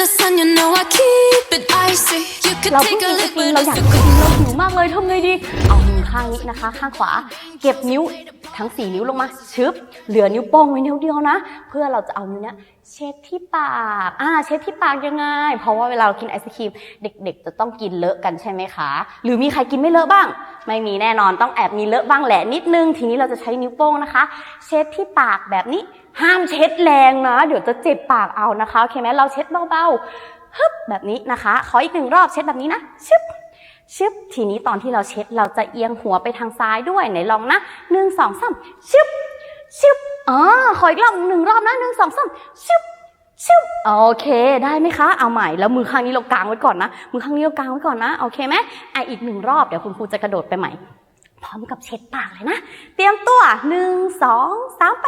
the sun, you know I keep it icy. You could เราเพิ่ง take กิ a นไอ lick, ติม but เราอยาก it's กิ too น cold. เราหิวมากเลยทำไงดี เอามือข้างนี้นะคะ ข้างขวา เก็บนิ้วทั้งสี่นิ้วลงมาชึบเหลือนิ้วโป้งไว้นิ้วเดียวนะ เพื่อเราจะเอานิ้วเนี้ยเช็ดที่ปากอ่าเช็ดที่ปากยังไง เพราะว่าเวลาเรากินไอศครีมเด็ก ๆ จะต้องกินเลอะกันใช่ไหมคะ หรือมีใครกินไม่เลอะบ้าง ไม่มีแน่นอนต้องแอบมีเลอะบ้างแหละนิดนึง ทีนี้เราจะใช้นิ้วโป้งนะคะ เช็ดที่ปากแบบนี้ห้ามเช็ดแรงนะ เดี๋ยวจะเจ็บปากเอานะคะโอเคไหมเราเช็ดเบาๆฮึบแบบนี้นะคะขออีกหนึ่งรอบเช็ดแบบนี้นะชึบชึบทีนี้ตอนที่เราเช็ดเราจะเอียงหัวไปทางซ้ายด้วยไหนลองนะหนึ่งสองสามชึบชึบอ๋อขออีกรอบหนึ่งรอบนะหนึ่งสองสามชึบ ชึบโอเคได้ไหมคะ เอาใหม่แล้วมือข้างนี้เรากางไว้ก่อนนะ มือข้างนี้เรากางไว้ก่อนนะ โอเคไหมอะอีกหนึ่งรอบเดี๋ยวคุณครูจะกระโดดไปใหม่ พร้อมกับเช็ดปากเลยนะ เตรียมตัวหนึ่งสองสามไป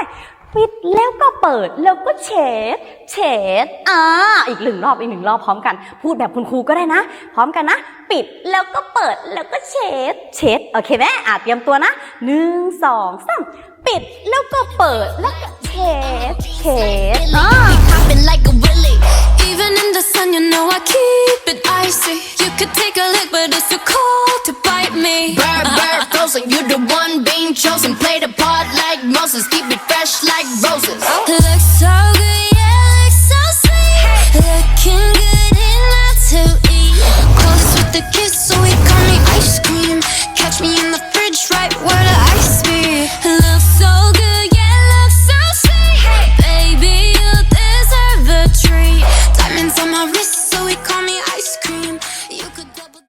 ปิดแล้วก็เปิดแล้วก็เช็ด เช็ด อ่า อีกหนึ่งรอบอีกหนึ่งรอบพร้อมกัน พูดแบบคุณครูก็ได้นะ พร้อมกันนะ ปิดแล้วก็เปิดแล้วก็เช็ด เช็ด โอเคไหมอะเตรียมตัวนะหนึ่งสองสามปิดแล้วก็เปิดแล้วก็เช็ด but it's too cold to bite me. Bird, bird, frozen, you the one being chosen. Play the part like Moses, keep it fresh like roses. Looks so good.